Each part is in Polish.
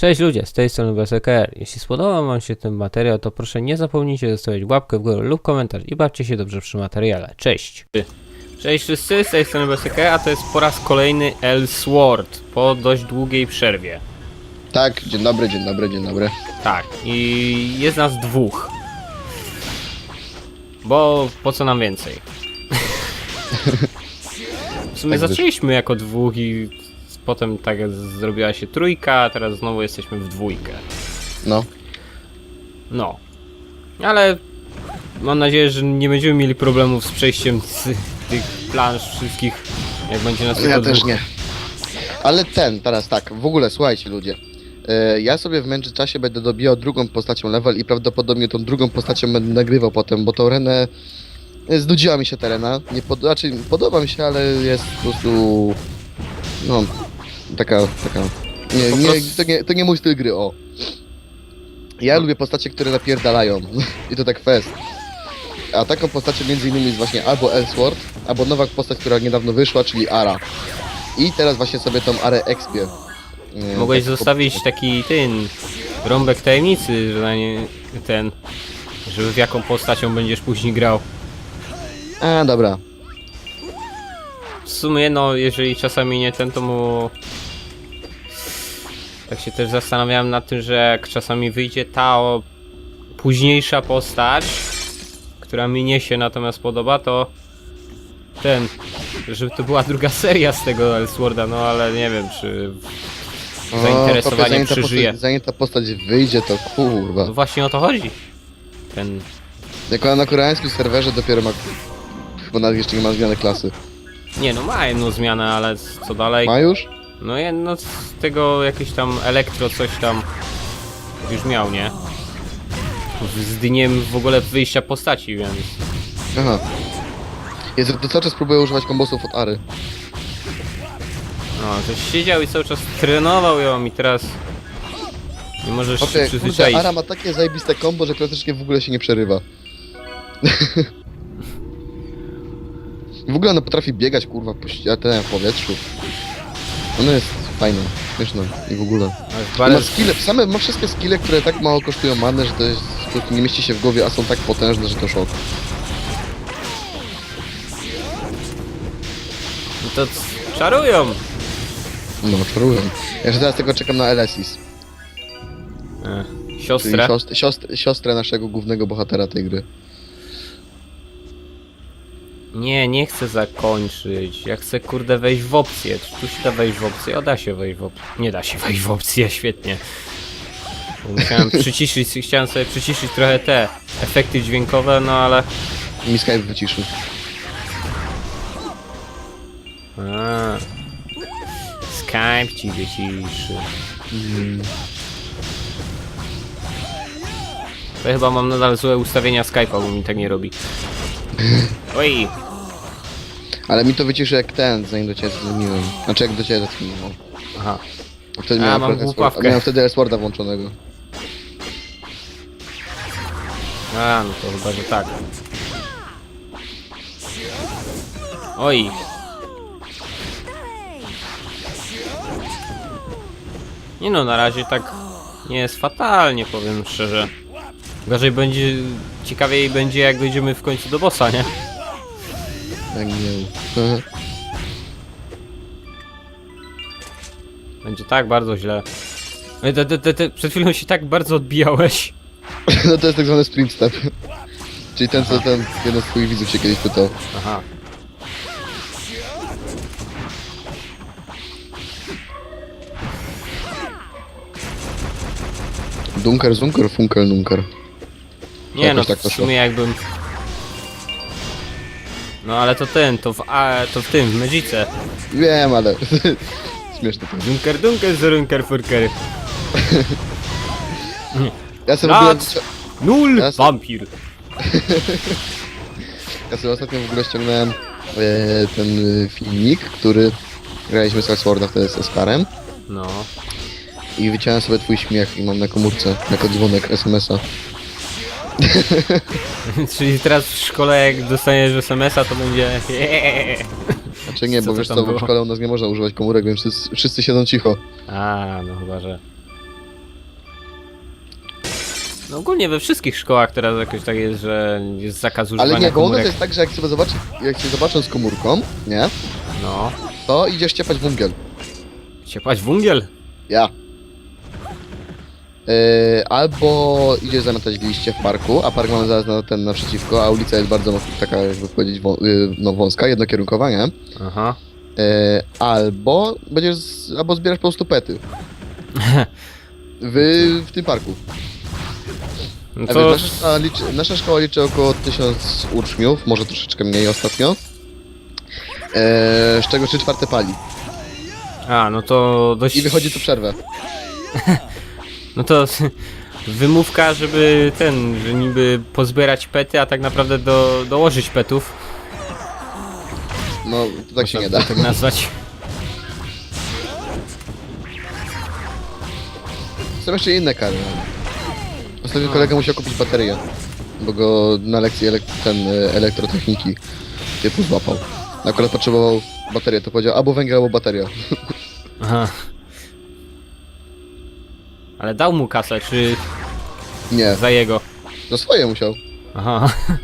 Cześć ludzie, z tej strony BSKR. Jeśli spodobał wam się ten materiał, to proszę nie zapomnijcie zostawić łapkę w górę lub komentarz i bawcie się dobrze przy materiale. Cześć! Cześć wszyscy, z tej strony BSKR, a to jest po raz kolejny Elsword po dość długiej przerwie. Tak, dzień dobry, dzień dobry, dzień dobry. Tak, i jest nas dwóch. Bo po co nam więcej? W sumie Tak wyszło. zaczęliśmy jako dwóch i potem tak zrobiła się trójka, a teraz znowu jesteśmy w dwójkę. No, No. Ale mam nadzieję, że nie będziemy mieli problemów z przejściem z tych planż wszystkich, jak będzie nas ja też dwóch. nie. Ale ten, teraz tak, w ogóle słuchajcie ludzie. E, ja sobie w międzyczasie będę dobijał drugą postacią level i prawdopodobnie tą drugą postacią będę nagrywał potem, bo tą Renę... e, Znudziła mi się ta Rena. Nie pod... znaczy, podoba mi się, ale jest po prostu... No, taka, taka... Nie, Po nie, prostu- to nie, to nie mój styl gry, o. Ja No. lubię postacie, które napierdalają. I to tak fest. A taką postacią między innymi jest właśnie albo Elsword, albo nowa postać, która niedawno wyszła, czyli Ara. I teraz właśnie sobie tą Arę expię. E, Mogłeś tak, zostawić taki ten rąbek tajemnicy, że na nie ten, żeby w jaką postacią będziesz później grał. A, dobra. W sumie, no, jeżeli czasami nie ten, to mu... Tak się też zastanawiałem nad tym, że jak czasami wyjdzie ta o... późniejsza postać, która mi nie się natomiast podoba, to ten, żeby to była druga seria z tego Elsworda, no ale nie wiem, czy O, zainteresowanie zanim ta przeżyje. Postać, zanim ta postać wyjdzie, to kurwa. No właśnie o to chodzi. Ten, Jak ona na koreańskim serwerze dopiero ma... Chyba nawet jeszcze nie ma zmiany klasy. nie no, ma jedną zmianę, ale co dalej? Ma już? No jedno z tego jakieś tam elektro coś tam już miał, nie? Z dniem w ogóle wyjścia postaci, więc... Aha. Jest, to cały czas próbuję używać kombosów od Ary. No, żeś siedział i cały czas trenował ją i teraz... Nie możesz się Chłopie, kurde, przyzwyczaić. Ara ma takie zajebiste kombo, że praktycznie w ogóle się nie przerywa. w ogóle ona potrafi biegać, kurwa, po, ści- ten, w powietrzu. Ona jest fajna, śmieszna i w ogóle. Ma skille, same ma wszystkie skille, które tak mało kosztują manę, że to jest, po prostu nie mieści się w głowie, a są tak potężne, że to szok. to c- czarują! No, czaruję. Ja że teraz tylko czekam na Elesis, E, czyli Siostrę. siostr, siostr, siostrę naszego głównego bohatera tej gry. Nie, nie chcę zakończyć. Ja chcę kurde wejść w opcję. Czy tu się da wejść w opcję? O, da się wejść w opcję. Nie da się wejść w opcję, świetnie. Bo Musiałem przyciszyć, chciałem sobie przyciszyć trochę te efekty dźwiękowe, no ale... Mi Skype wyciszył. A, Skype ci wyciszy. To chyba mam nadal złe ustawienia Skype'a, bo mi tak nie robi. Oj, Ale mi to wyciszy jak ten, zanim do ciebie zadzwoniłem. Znaczy jak do ciebie zadzwoniłem. aha. Wtedy A, miałem, mam akurat głupawkę. Elsword- miałem wtedy Elsworda włączonego. A, no to chyba, że tak. Oj. Nie no, na razie tak nie jest fatalnie, powiem szczerze. Gorzej będzie, ciekawiej będzie jak dojdziemy w końcu do bossa, nie? Tak nie. Będzie tak bardzo źle. Ej, Te, te, te, te, przed chwilą się tak bardzo odbijałeś. No to jest tak zwany sprint step. Czyli ten, co ten jeden z twoich widzów się kiedyś pytał. Aha. Dunker, zunker, funkel, nunker. Nie Jakoś no, tak w poszło. sumie jakbym... No ale to ten, to w, a, to w tym, w Medzice. Wiem, ale... Śmieszne to. Dunker, dunker, zerunker, furker. Ja sobie. Lat! Nul! Ja s- Wampir. Ja sobie ostatnio w ogóle ściągnąłem e, ten e, filmik, który... Graliśmy z Elsworda wtedy z Oskarem. No. I wyciąłem sobie twój śmiech i mam na komórce, jako dzwonek SMS-a. Czyli teraz w szkole jak dostaniesz SMS-a to będzie... Znaczy nie, Co bo to wiesz tam co, było? w szkole u nas nie można używać komórek, więc wszyscy, wszyscy siedzą cicho. A, no chyba, że... No ogólnie we wszystkich szkołach teraz jakoś tak jest, że jest zakaz używania Ale nie, bo u nas komórek. jest tak, że jak sobie zobaczy, jak się zobaczą z komórką, nie? No. To idziesz ciepać węgiel. Ciepać węgiel. Ja. Yy, albo idziesz zamiatać liście w parku, a park mamy zaraz na ten naprzeciwko, a ulica jest bardzo mocno taka, jakby powiedzieć, wą, yy, no, wąska, jednokierunkowa, nie? Aha. Yy, albo będziesz, albo zbierasz po prostu pety. W, w tym parku. No to... wiesz, nasza, szkoła liczy, nasza szkoła liczy około 1000 uczniów, może troszeczkę mniej ostatnio. Yy, z czego 3 czwarte pali. A, no to dość... I wychodzi tu przerwę. No to wymówka, żeby ten, że niby pozbierać pety, a tak naprawdę do, dołożyć petów. No, to tak się nie da. Tak nazwać. Są jeszcze inne kary. Ostatnio kolega musiał kupić baterię, bo go na lekcji elek ten e, elektrotechniki typu złapał. Akurat potrzebował baterię, to powiedział albo węgiel, albo bateria. Aha. Ale dał mu kasę, czy Nie, za jego? za swoje musiał. Aha.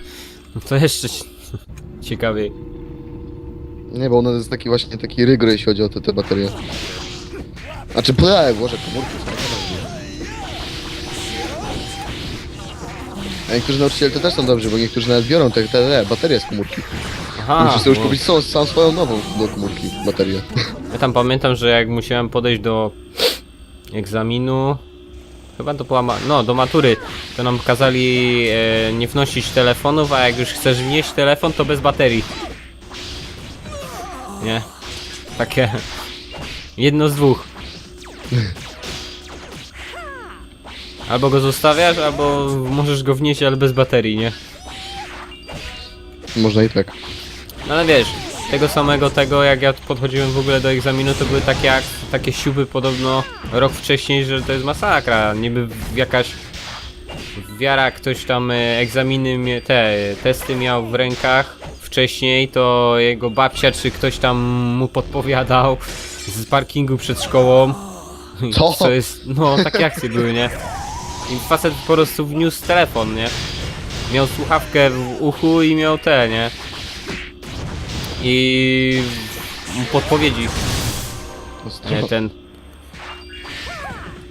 No to jeszcze ci- ciekawiej. Nie, bo ono jest taki właśnie taki rygor, jeśli chodzi o te, te baterie. Znaczy, ble, włożę komórki. A niektórzy nauczyciele to też są dobrzy, bo niektórzy nawet biorą te, te, te baterie z komórki. Aha. Musisz sobie już bo- kupić sam, sam swoją nową do komórki baterię. Ja tam pamiętam, że jak musiałem podejść do egzaminu, chyba to była, no do matury, to nam kazali e, nie wnosić telefonów, a jak już chcesz wnieść telefon, to bez baterii. Nie? Takie jedno z dwóch. Albo go zostawiasz, albo możesz go wnieść, ale bez baterii, nie? Można i tak. No ale wiesz, tego samego tego, jak ja podchodziłem w ogóle do egzaminu, to były takie, jak, takie siuby podobno rok wcześniej, że to jest masakra. Niby jakaś wiara, ktoś tam e, egzaminy, te testy miał w rękach wcześniej, to jego babcia czy ktoś tam mu podpowiadał z parkingu przed szkołą. Co? Co jest, no takie akcje były, nie? I facet po prostu wniósł telefon, nie? Miał słuchawkę w uchu i miał te, nie? I podpowiedzi, nie, ten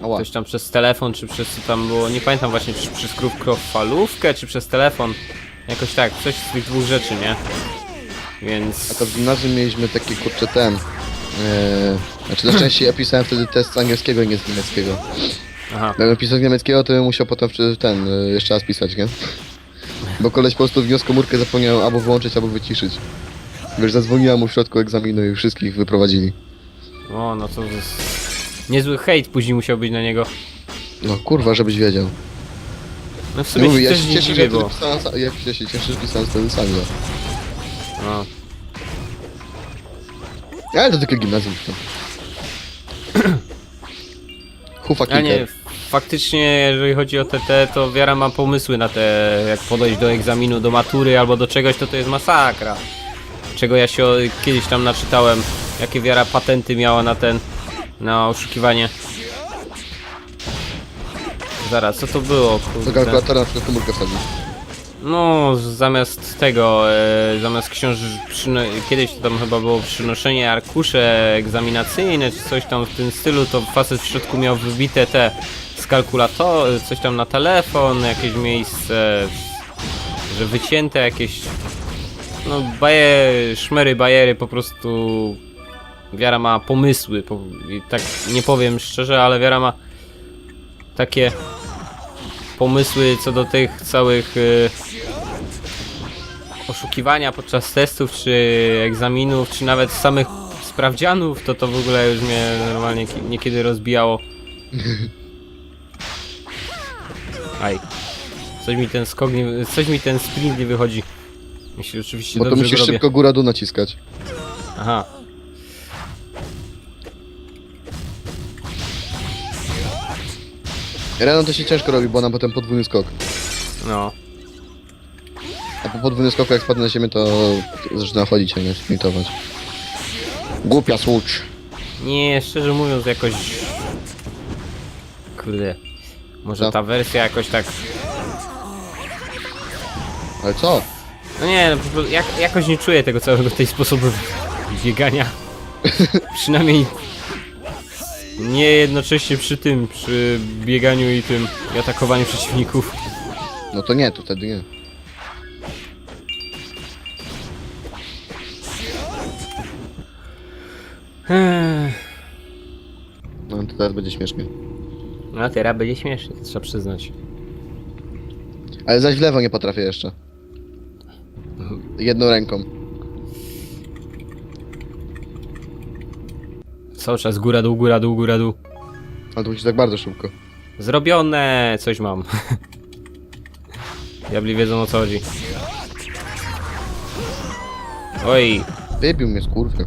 Ała. ktoś tam przez telefon, czy przez co tam było, nie pamiętam właśnie, czy przez krótkofalówkę, czy przez telefon, jakoś tak, coś z tych dwóch rzeczy, nie? A Więc, to w gimnazjum mieliśmy taki kurczę ten. Yy, znaczy na szczęście ja pisałem wtedy test z angielskiego i nie z niemieckiego. aha, Gdybym pisał z niemieckiego, to bym musiał potem przy- ten yy, jeszcze raz pisać, nie? Bo koleś po prostu wniósł komórkę, zapomniał albo włączyć, albo wyciszyć. Wiesz, zadzwoniła mu w środku egzaminu i wszystkich wyprowadzili. o, no to jest niezły hejt później musiał być na niego. No kurwa, żebyś wiedział. No w sumie mówię, się ja też się nie cieszę, że dziwię, wtedy bo, pisałem, sa- ja, się cieszę, że pisałem wtedy sami. No. no, Ale to tylko gimnazjum. To. Hufa Ja nie, kilka. faktycznie jeżeli chodzi o TT, to Wiara ma pomysły na te, jak podejść do egzaminu, do matury albo do czegoś, to to jest masakra. Czego ja się kiedyś tam naczytałem, jakie Wiara patenty miała na ten, na oszukiwanie. Zaraz, co to było? Do kalkulatora na przykład komórkę wsadzić. No, zamiast tego, e, zamiast książ... Kiedyś to tam chyba było przynoszenie arkusze egzaminacyjne, czy coś tam w tym stylu, to facet w środku miał wybite te z kalkulatora, coś tam na telefon, jakieś miejsce, że wycięte jakieś, no baje, szmery, bajery, po prostu Wiara ma pomysły, po... i tak nie powiem szczerze, ale Wiara ma takie pomysły co do tych całych y, oszukiwania podczas testów, czy egzaminów, czy nawet samych sprawdzianów, to to w ogóle już mnie normalnie ki- niekiedy rozbijało. Aj. Coś mi ten skok nie, coś mi ten sprint nie wychodzi. Jeśli oczywiście Bo to dobrze musisz robię. szybko góra-dół naciskać. Aha. Rano to się ciężko robi, bo ona potem podwójny skok. No. A po podwójnym skoku jak spadnie na ziemię, to zaczyna chodzić, a nie sprintować. Głupia słucz. Nie, szczerze mówiąc jakoś... Kurde. Może No. ta wersja jakoś tak... Ale co? No nie, no, po prostu jak, jakoś nie czuję tego całego tej sposobu biegania. Przynajmniej nie jednocześnie przy tym, przy bieganiu i tym i atakowaniu przeciwników. No to nie, to wtedy nie. Ech, No to teraz będzie śmiesznie. No teraz będzie śmiesznie, to trzeba przyznać. Ale zaś w lewo nie potrafię jeszcze. Jedną ręką. Cały czas góra dół, góra dół, góra dół. Ale to musi tak bardzo szybko. Zrobione! Coś mam. Diabli wiedzą o co chodzi. Oj, Wybił mnie skurwy.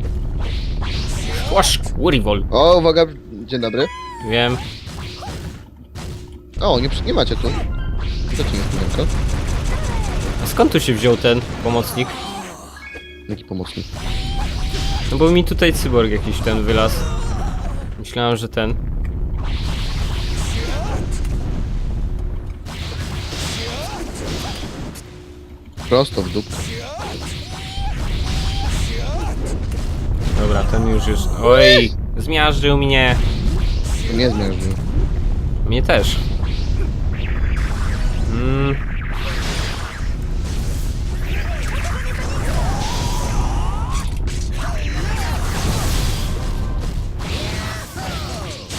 łasz, Urivol. O, uwaga, dzień dobry. Wiem. O, nie, przy- nie macie tu. Co ci jest? A skąd tu się wziął ten pomocnik? Jaki pomocnik? No bo mi tutaj cyborg jakiś ten wylazł. Myślałem, że ten. Prosto w dupę. Dobra, ten już jest. Oj! Zmiażdżył mnie! Nie zmierzmy. Mnie też. Mm,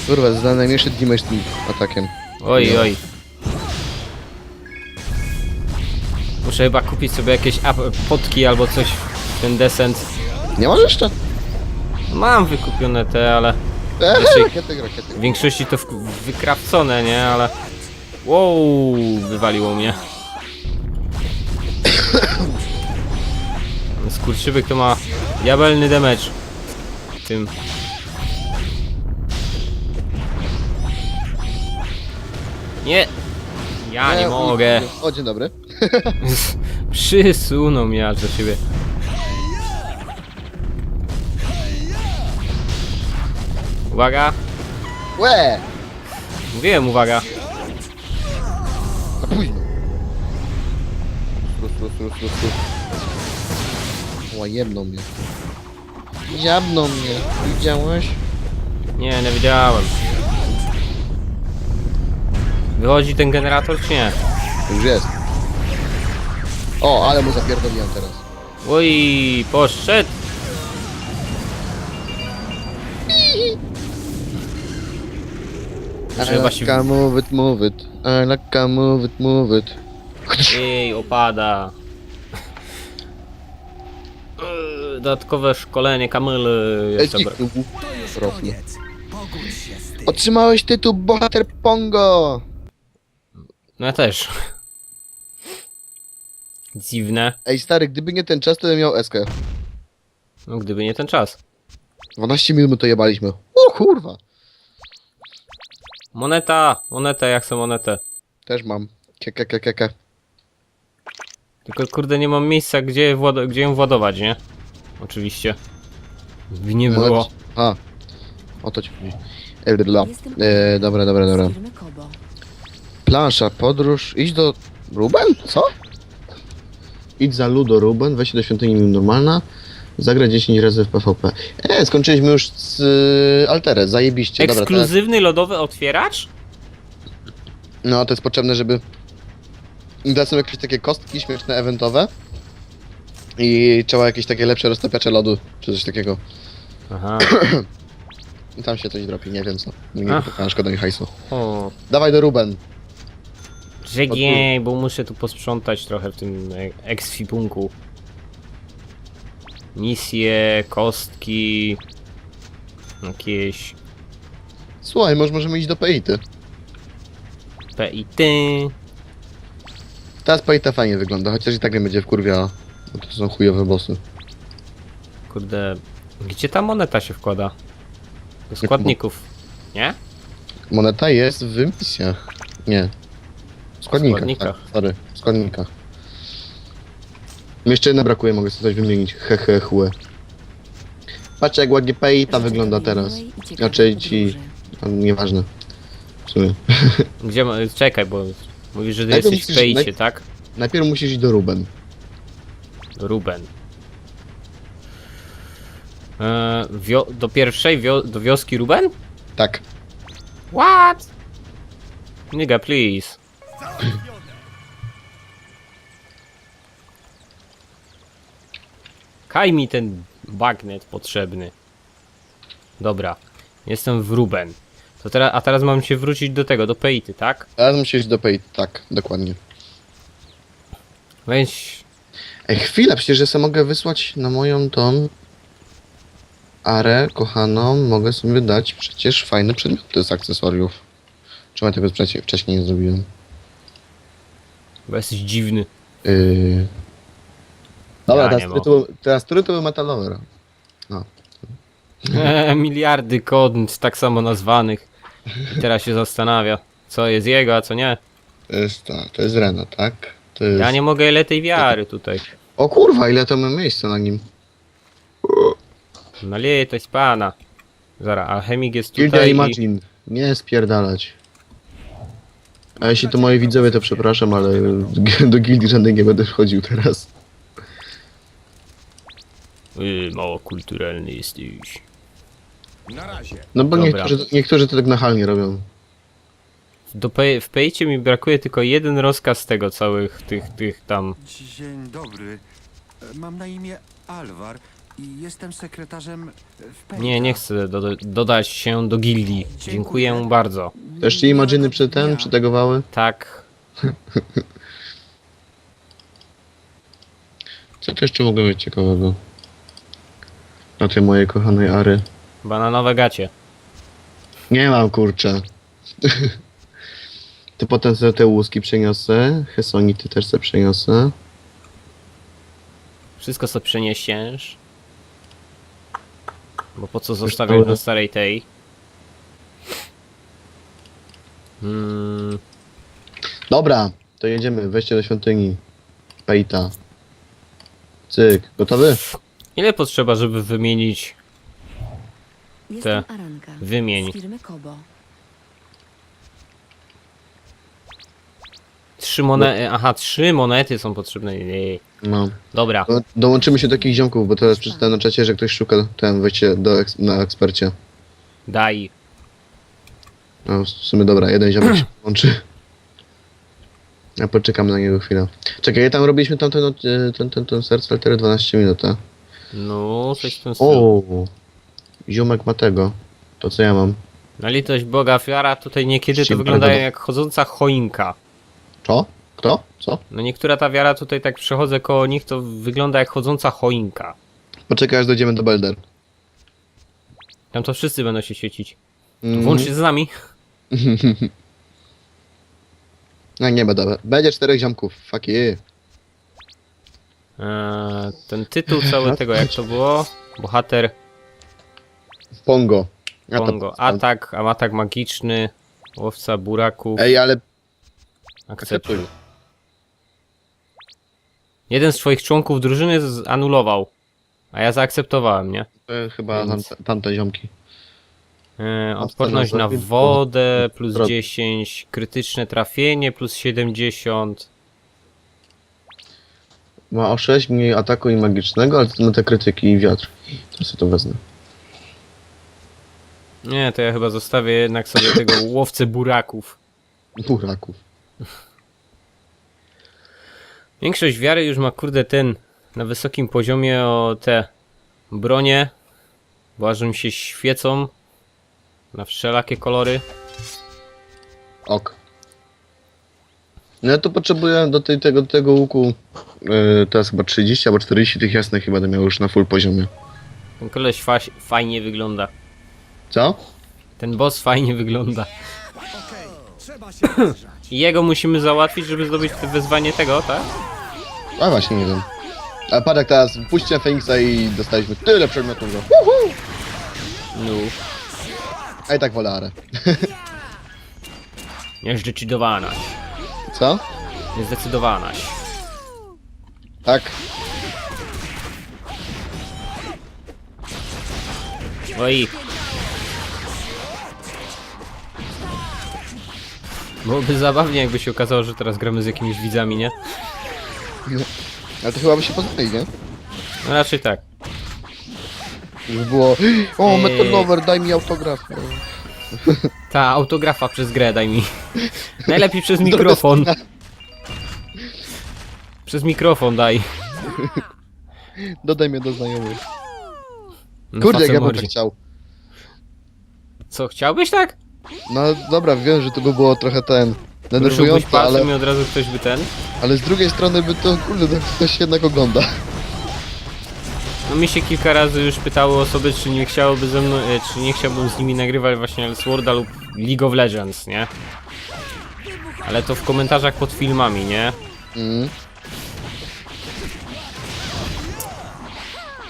Kurwa, zna najmniejszy damage tym atakiem. oj, No. oj. Muszę chyba kupić sobie jakieś ap- potki albo coś w ten descent. Nie masz jeszcze? Mam wykupione te, ale Eee, rakiety, rakiety. w większości to w- wykrawcone, nie? Ale... Wow, wywaliło mnie. Skurczybyk to ma diabelny damage. Tym. Nie! Ja nie Eee, mogę. O, dzień dobry. Przysunął mnie aż do ciebie. Uwaga! Łe! Mówiłem uwaga! Za późno. Rus, rus, rus, rus, rus. Ła, jebną mnie. Jabną mnie. Widziałeś? Nie, nie wiedziałem. Wychodzi ten generator czy nie? Już jest. O, ale mu zapierdoliłem teraz. Oj, poszedł! I Trzeba się- like move it, move it. I like move it, move it. Ej, opada. Dodatkowe szkolenie kamyle Ej, jeszcze bra- zniknął. Otrzymałeś tytuł Bohater Pongo! No ja też. Dziwne. Ej stary, gdyby nie ten czas, to bym miał eskę. No gdyby nie ten czas. 12 minut to jebaliśmy. O kurwa! Moneta! Monetę, jak chcę monetę. Też mam. Keke, keke, keke. Tylko kurde nie mam miejsca, gdzie, włado- gdzie ją władować, nie? Oczywiście. By nie było. A. O to ci chodzi. E, E, dobra, dobra, dobra. z firmy Kobo. Plansza, podróż. Idź do... Ruben? Co? Idź za Ludo Ruben, weź się do świątyni normalna. Zagraj 10 razy w PvP. E, skończyliśmy już z y, Alterę, zajebiście. Dobra, teraz, Ekskluzywny lodowy otwieracz? no to jest potrzebne, żeby... Dać są jakieś takie kostki śmieszne, eventowe. I trzeba jakieś takie lepsze roztapiacze lodu, czy coś takiego. Aha. I tam się coś dropi, nie wiem co. Nie Ach. szkoda mi hajsu. O. Dawaj do Ruben. Żegiej, bo muszę tu posprzątać trochę w tym e- ekwipunku. Misje, kostki. Jakieś Słuchaj, może możemy iść do Peity. PIT. Teraz Peita fajnie wygląda, chociaż i tak nie będzie w kurwia. Bo to są chujowe bossy. Kurde. Gdzie ta moneta się wkłada? Do składników. Nie? Moneta jest w misjach. Nie. W składnikach. składnikach. Tak, sorry, w składnikach. Mi jeszcze jedna brakuje, mogę sobie coś wymienić. Hehe, chłe. Patrzcie jak ładnie Peita wygląda teraz. Znaczy ci... a, Nieważne. w sumie. Gdzie ma... Czekaj, bo mówisz, że ty Najpierw jesteś w musisz- pejcie, naj- tak? Najpierw musisz iść do Ruben. Ruben. Eee, wio... Do pierwszej, wio... do wioski Ruben? Tak. What? Nigga, please. Kaj mi ten bagnet potrzebny. Dobra. Jestem w Ruben. To teraz, a teraz mam się wrócić do tego, do Peity, tak? Teraz musisz iść do Pay. Tak, dokładnie. Weź. Ej, chwila, przecież ja sobie mogę wysłać na moją tą arę kochaną, mogę sobie dać przecież fajne przedmioty z akcesoriów. Czemu ja tego wcześniej nie zrobiłem? Bo jesteś dziwny. Yy... Dobra, Ja teraz, który to, był- teraz który to był metalower? Eee, miliardy kod tak samo nazwanych. I teraz się zastanawia, co jest jego, a co nie. To jest ta, to jest Rena, tak? To jest... Ja nie mogę ile tej wiary tutaj. O kurwa, ile to ma miejsca na nim. Na litość pana. Zara, alchemik jest Gildia tutaj i... Imagine. Nie spierdalać. A jeśli to moi widzowie, to przepraszam, ale do gildii żadnej nie będę wchodził teraz. Yy, mało kulturalny jesteś. Na razie. No bo Dobra. niektórzy, niektórzy to tak nachalnie robią. Do pe w pejcie mi brakuje tylko jeden rozkaz z tego całych tych, tych tam... Dzień dobry. E, Mam na imię Alvar i jestem sekretarzem w. Nie, nie chcę do dodać się do gildii. Dziękuję bardzo. Też ci Imaginy przy ten, dnia. przytegowały? Tak. Co to jeszcze mogę być ciekawego? Na tej mojej kochanej Ary. Bananowe gacie. Nie mam, kurczę. to potem sobie te łuski przeniosę. Hesonity też sobie przeniosę. Wszystko co przeniesiesz. Bo po co zostawiać na starej tej? Hmm, Dobra, to jedziemy. Weźcie do świątyni. Pejta. Cyk. Gotowy? ile potrzeba, żeby wymienić Jestem Aranka. Wymień. Z firmy Kobo. Trzy monety? Aha, trzy monety są potrzebne. Nie. No. Dobra. Do, dołączymy się do takich ziomków, bo teraz przeczytałem na czacie, że ktoś szuka ten wejście do eks- na ekspercie. Daj. No, w sumie dobra, jeden ziomek się łączy. Ja poczekam na niego chwilę. Czekaj, ja tam robiliśmy tamten, od- e, ten, ten, ten serce altery 12 minut, a? No, coś w tym stylu. O, Ziomek ma tego. To co ja mam? Na litość Boga, fiara tutaj niekiedy to wyglądają jak chodząca choinka. Co? Kto? Co? No niektóra ta wiara tutaj tak przechodzę koło nich, to wygląda jak chodząca choinka. Poczekaj aż dojdziemy do Belder. Tam to wszyscy będą się świecić. Mm. Włącznie z nami. No nie będę. Będzie czterech ziomków. Fuck yeah. Eee, ten tytuł cały tego, jak to było? Bohater Pongo. Ja to- Bongo. Atak, a atak magiczny. Łowca buraków. Ej, ale Akceptuj. Jeden z twoich członków drużyny zanulował. A ja zaakceptowałem, nie? to chyba Więc- tamte, ziomki. Yy, odporność na wodę plus Zrobię. 10, krytyczne trafienie plus 70. Ma o 6 mniej ataku i magicznego, ale to ma te krytyki i wiatr. To sobie to wezmę. Nie, to ja chyba zostawię jednak sobie tego łowcę buraków. Buraków. Większość wiary już ma kurde ten na wysokim poziomie o te bronie, bo aż mi się świecą na wszelakie kolory. Ok. No ja to potrzebuję do tej, tego, tego łuku yy, teraz chyba 30 albo 40 tych jasnych chyba będę miał już na full poziomie. Ten koleś fa fajnie wygląda. Co? Ten boss fajnie wygląda. Okej, trzeba się rozgrzać. I jego musimy załatwić, żeby zdobyć te wyzwanie tego, tak? A właśnie nie wiem. A patrz jak teraz puśćcie Feniksa i dostaliśmy tyle przedmiotów, że... No. A i tak wolę Arę. Niezdecydowałaś. Co? Niezdecydowałaś. Tak. Oj. Byłoby zabawnie, jakby się okazało, że teraz gramy z jakimiś widzami, nie? Ale to chyba by się poznali, nie? No raczej tak. Było... O, Eee. Metanower, daj mi autograf. No. Ta autografa przez grę daj mi. Najlepiej przez mikrofon. Przez mikrofon daj. Dodaj mnie do znajomych. No, Kurde, jak ja bym tak chciał. Co, chciałbyś tak? No dobra, wiem, że to by było trochę ten... Denerwujące, ale... ale... od razu ktoś by ten... Ale z drugiej strony by to, kurde, to ktoś jednak ogląda. No mi się kilka razy już pytały osoby, czy nie chciałoby ze mną, e, czy nie chciałbym z nimi nagrywać właśnie Elsworda lub League of Legends, nie? Ale to w komentarzach pod filmami, nie? Mm.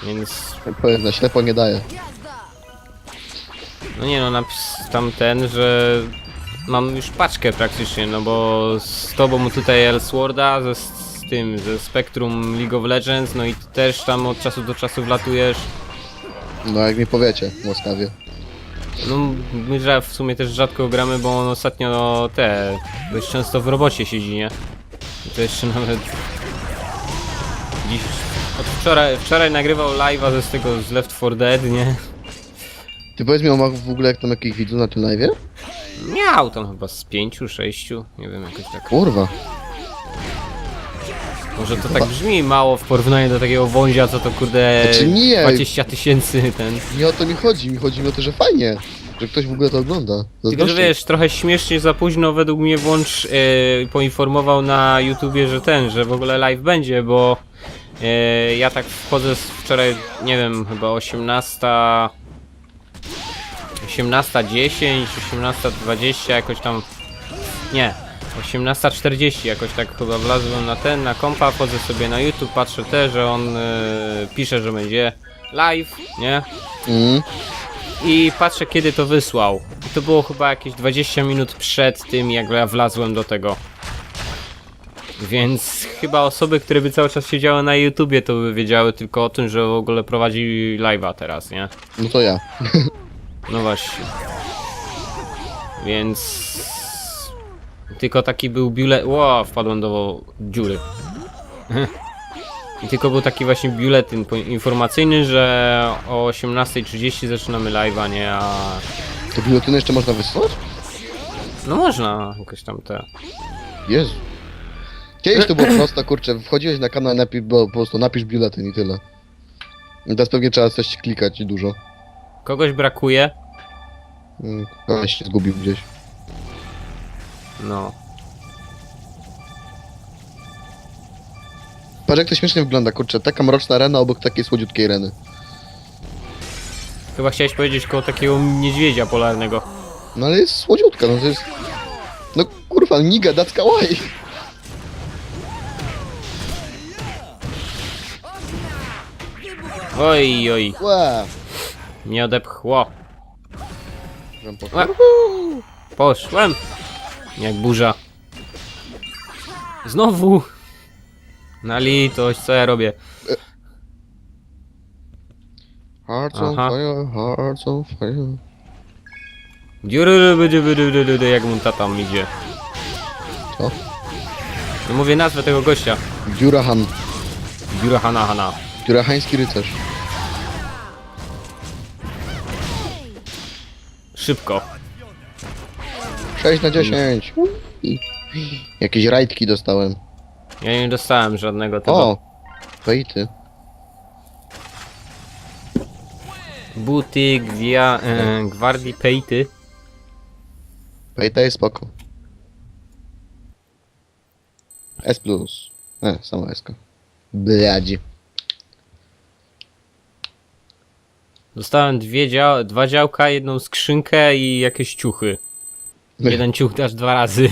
Więc Powiem, na ślepo nie daje. No nie no, napis tamten, że mam już paczkę praktycznie, no bo z tobą tutaj Elsworda, ze, z tym, ze Spectrum League of Legends, no i ty też tam od czasu do czasu wlatujesz. No jak mi powiecie, łaskawie. No my w sumie też rzadko gramy, bo on ostatnio no, te, dość często w robocie siedzi, nie? I to jeszcze nawet dziś, od wczoraj, wczoraj nagrywał live'a ze z tego z Left 4 Dead, nie? Ty powiedz mi, on ma w ogóle jak tam jakich widzów na tym live? Miał tam chyba z pięciu, sześciu, nie wiem, jakoś tak. Kurwa. Może to tak brzmi mało w porównaniu do takiego wązia, co to kurde Znaczy nie. 20 tysięcy ten. Nie o to mi chodzi, mi chodzi mi o to, że fajnie, że ktoś w ogóle to ogląda. Tylko, że wiesz, trochę śmiesznie za późno według mnie Włącz e, poinformował na YouTubie, że ten, że w ogóle live będzie, bo e, ja tak wchodzę z wczoraj, nie wiem, chyba 18, 18.10, 18.20 jakoś tam... Nie, 18.40 jakoś tak chyba wlazłem na ten, na kompa, chodzę sobie na YouTube, patrzę też, że on y, pisze, że będzie live, nie? Mm. I patrzę kiedy to wysłał. I to było chyba jakieś 20 minut przed tym, jak ja wlazłem do tego. Więc chyba osoby, które by cały czas siedziały na YouTubie, to by wiedziały tylko o tym, że w ogóle prowadzi live'a teraz, nie? No to ja. No właśnie. Więc... Tylko taki był biulet... Ło, wow, wpadłem do dziury. I tylko był taki właśnie biuletyn informacyjny, że o 18.30 zaczynamy live'a, nie a... To biuletyny jeszcze można wysłać? No można, jakieś tam te... Jezu. Kiedyś to było prosto, kurczę, wchodziłeś na kanał i po prostu napisz biuletyn i tyle. I teraz pewnie trzeba coś klikać dużo. Kogoś brakuje? Mm, się zgubił gdzieś. No. Patrz jak to śmiesznie wygląda, kurczę. Taka mroczna rena obok takiej słodziutkiej reny. Chyba chciałeś powiedzieć koło takiego niedźwiedzia polarnego. No ale jest słodziutka, no to jest... No kurwa, niga, that's kawaii. Oj, oj. Wow. Nie odepchło. Poszłem. Jak burza. Znowu. Na litość, co ja robię? Hearts on fire, hearts on fire. Dziury, jak mu tata tam idzie. Co? No mówię nazwę tego gościa. Dziurahan. Dziura Hana Hana. Rycerz. Szybko. 6 na 10. Jakieś rajdki dostałem. Ja nie dostałem żadnego tego. O! Fejty. Buty, gwia, e, gwardii pejty. Fejta jest spoko. S plus. E, sama S. Bladzi. Dostałem dwie dzia dwa działka, jedną skrzynkę i jakieś ciuchy. Jeden ciuch dasz dwa razy.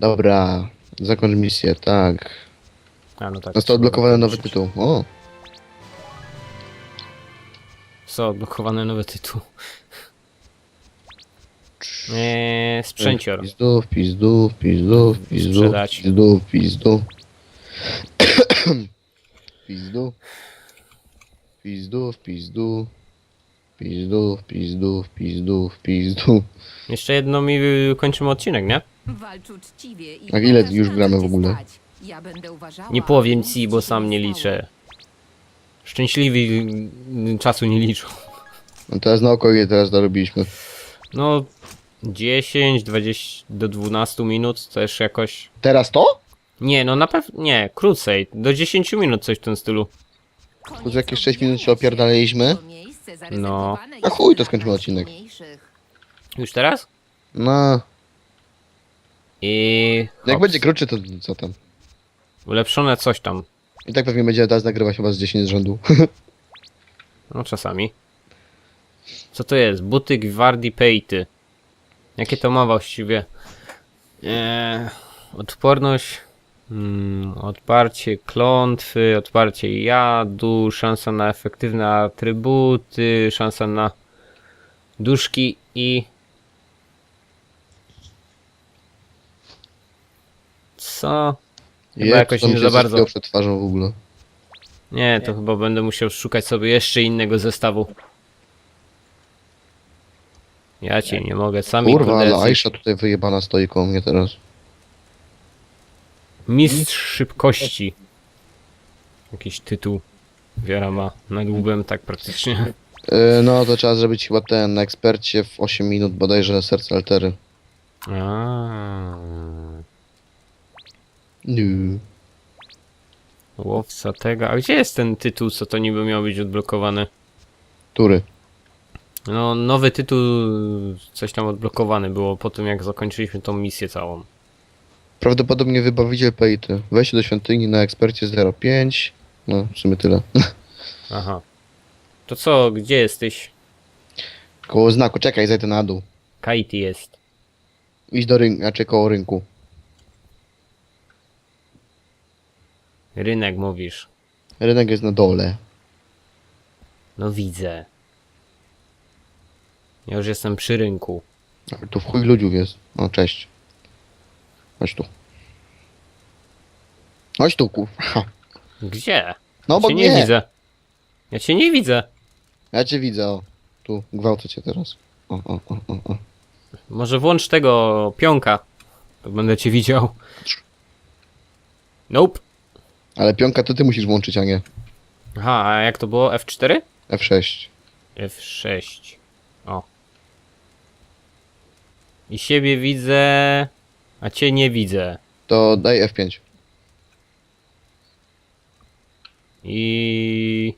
Dobra. Zakończ misję, tak. A no tak. Został odblokowany nowy tytuł. O! Co, odblokowany nowy tytuł. Eee, sprzęcior. Pizdów, pizdów, pizdów, pizdów, Sprzedać. pizdów, pizdów. Pizdów. Pizdów, pizdów. pizdu, pizdu, pizdu, pizdu. Jeszcze jedno mi kończymy odcinek, nie? Walcz uczciwie i A ile pokaż już gramy w ogóle? stać. Ja będę uważała, Nie powiem ci, bo sam nie stało. liczę. Szczęśliwi czasu nie liczą. No teraz na oko ile teraz dorobiliśmy. No 10, 20 do 12 minut też jakoś. Teraz to? Nie, no na pewno nie, krócej. Do 10 minut coś w tym stylu. Tu jakieś sześć minut się miejsce No. A chuj, to skończymy odcinek. Już teraz? No, I. jak hops. będzie krótszy, to co tam? Ulepszone coś tam. I tak pewnie będzie teraz nagrywać chyba z 10 z rzędu. No czasami. Co to jest? Buty Gwardi Pejty. Jakie to ma właściwie? Eee, odporność. Mm, odparcie klątwy, odparcie jadu, szansa na efektywne atrybuty, szansa na duszki i. Co? Chyba Jak jakoś nie za bardzo. zespół przed twarzą w ogóle. Nie, to chyba będę musiał szukać sobie jeszcze innego zestawu. Ja cię nie mogę, sami Kurwa, ale Aisha tutaj wyjebana stoi koło mnie teraz. Mistrz szybkości. Jakiś tytuł Wiara ma nad łbem tak praktycznie. Yy, no to trzeba zrobić chyba ten na ekspercie w 8 minut bodajże serce altery. A, Nie. łowca tego. A gdzie jest ten tytuł, co to niby miał być odblokowany? Który? No, nowy tytuł, coś tam odblokowany było po tym, jak zakończyliśmy tą misję całą. Prawdopodobnie wybawiciel Pejty. Wejście do świątyni na ekspercie 05. No, w sumie tyle. Aha. To co, gdzie jesteś? koło znaku, czekaj, zajdę na dół. Kaiti jest. Idź do rynku, znaczy koło rynku. Rynek mówisz. Rynek jest na dole. No widzę. Ja już jestem przy rynku. Ale Tu w chuj ludziów jest. O, cześć. Chodź tu. Chodź tu, kurwa. Gdzie? No ja bo cię nie. nie widzę. Ja cię nie widzę. Ja cię widzę, o. Tu, gwałcę cię teraz. O, o, o, o, o. Może włącz tego pionka. To będę cię widział. Nope. Ale pionka to ty musisz włączyć, a nie Aha, a jak to było? F4? F6. F6. O. I siebie widzę, a cię nie widzę. To daj F5. I...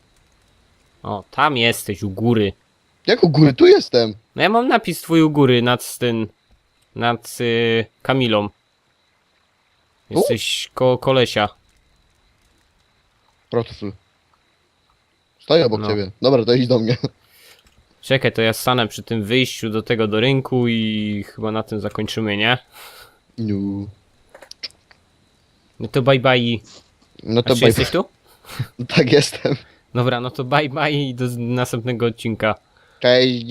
O, tam jesteś, u góry. Jak u góry? Tu jestem. No ja mam napis twój u góry nad tym... nad y, Kamilą. Jesteś koło kolesia. Profil. Stoję obok No. ciebie. Dobra, to idź do mnie. Czekaj, to ja stanę przy tym wyjściu do tego do rynku i chyba na tym zakończymy, nie? Niu. No to bye bye. No A to czy bye. jesteś tu? Tak jestem. Dobra, no to bye bye i do następnego odcinka. Cześć.